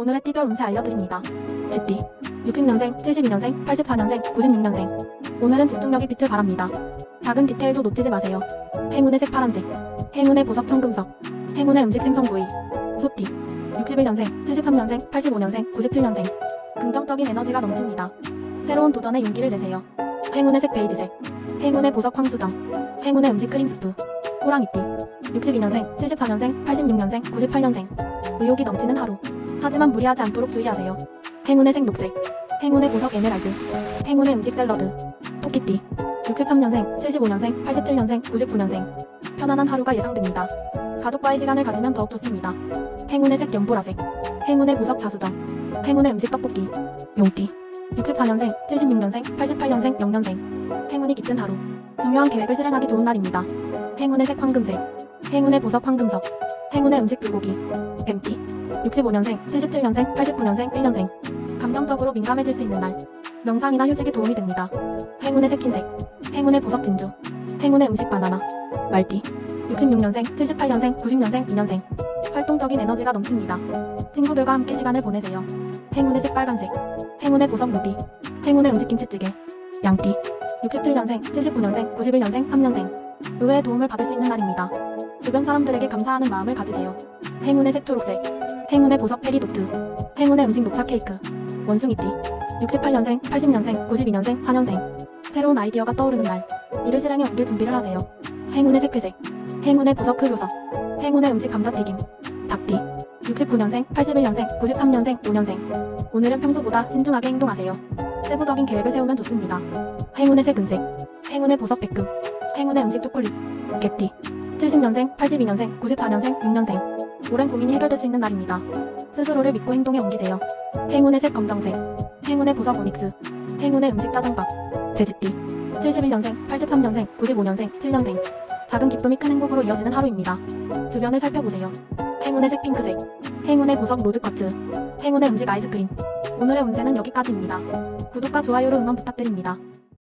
오늘의 띠별 운세 알려드립니다. 집띠 60년생, 72년생, 84년생, 96년생 오늘은 집중력이 빛을 발합니다. 작은 디테일도 놓치지 마세요. 행운의 색 파란색 행운의 보석 청금석 행운의 음식 생선 구이 소띠 61년생, 73년생, 85년생, 97년생 긍정적인 에너지가 넘칩니다. 새로운 도전에 용기를 내세요. 행운의 색 베이지색 행운의 보석 황수정 행운의 음식 크림 스프 호랑이띠 62년생, 74년생, 86년생, 98년생 의욕이 넘치는 하루 하지만 무리하지 않도록 주의하세요. 행운의 색 녹색 행운의 보석 에메랄드 행운의 음식 샐러드 토끼띠 63년생, 75년생, 87년생, 99년생 편안한 하루가 예상됩니다. 가족과의 시간을 가지면 더욱 좋습니다. 행운의 색 연보라색 행운의 보석 자수정 행운의 음식 떡볶이 용띠 64년생, 76년생, 88년생, 0년생 행운이 깃든 하루 중요한 계획을 실행하기 좋은 날입니다. 행운의 색 황금색 행운의 보석 황금석 행운의 음식 불고기. 뱀띠. 65년생, 77년생, 89년생, 1년생. 감정적으로 민감해질 수 있는 날. 명상이나 휴식에 도움이 됩니다. 행운의 색 흰색. 행운의 보석 진주. 행운의 음식 바나나. 말띠. 66년생, 78년생, 90년생, 2년생. 활동적인 에너지가 넘칩니다. 친구들과 함께 시간을 보내세요. 행운의 색 빨간색. 행운의 보석 루비. 행운의 음식 김치찌개. 양띠. 67년생, 79년생, 91년생, 3년생. 의외의 도움을 받을 수 있는 날입니다. 주변 사람들에게 감사하는 마음을 가지세요. 행운의 색 초록색 행운의 보석 페리도트 행운의 음식 녹차 케이크 원숭이띠 68년생, 80년생, 92년생, 4년생 새로운 아이디어가 떠오르는 날 이를 실행에 옮길 준비를 하세요. 행운의 색 회색 행운의 보석 흑요석 행운의 음식 감자튀김 닭띠 69년생, 81년생, 93년생, 5년생 오늘은 평소보다 신중하게 행동하세요. 세부적인 계획을 세우면 좋습니다. 행운의 색 은색 행운의 보석 백금 행운의 음식 초콜릿 개띠 70년생, 82년생, 94년생, 6년생 오랜 고민이 해결될 수 있는 날입니다. 스스로를 믿고 행동에 옮기세요. 행운의 색 검정색 행운의 보석 오닉스 행운의 음식 짜장밥 돼지띠 71년생, 83년생, 95년생, 7년생 작은 기쁨이 큰 행복으로 이어지는 하루입니다. 주변을 살펴보세요. 행운의 색 핑크색 행운의 보석 로즈쿼츠 행운의 음식 아이스크림 오늘의 운세는 여기까지입니다. 구독과 좋아요로 응원 부탁드립니다.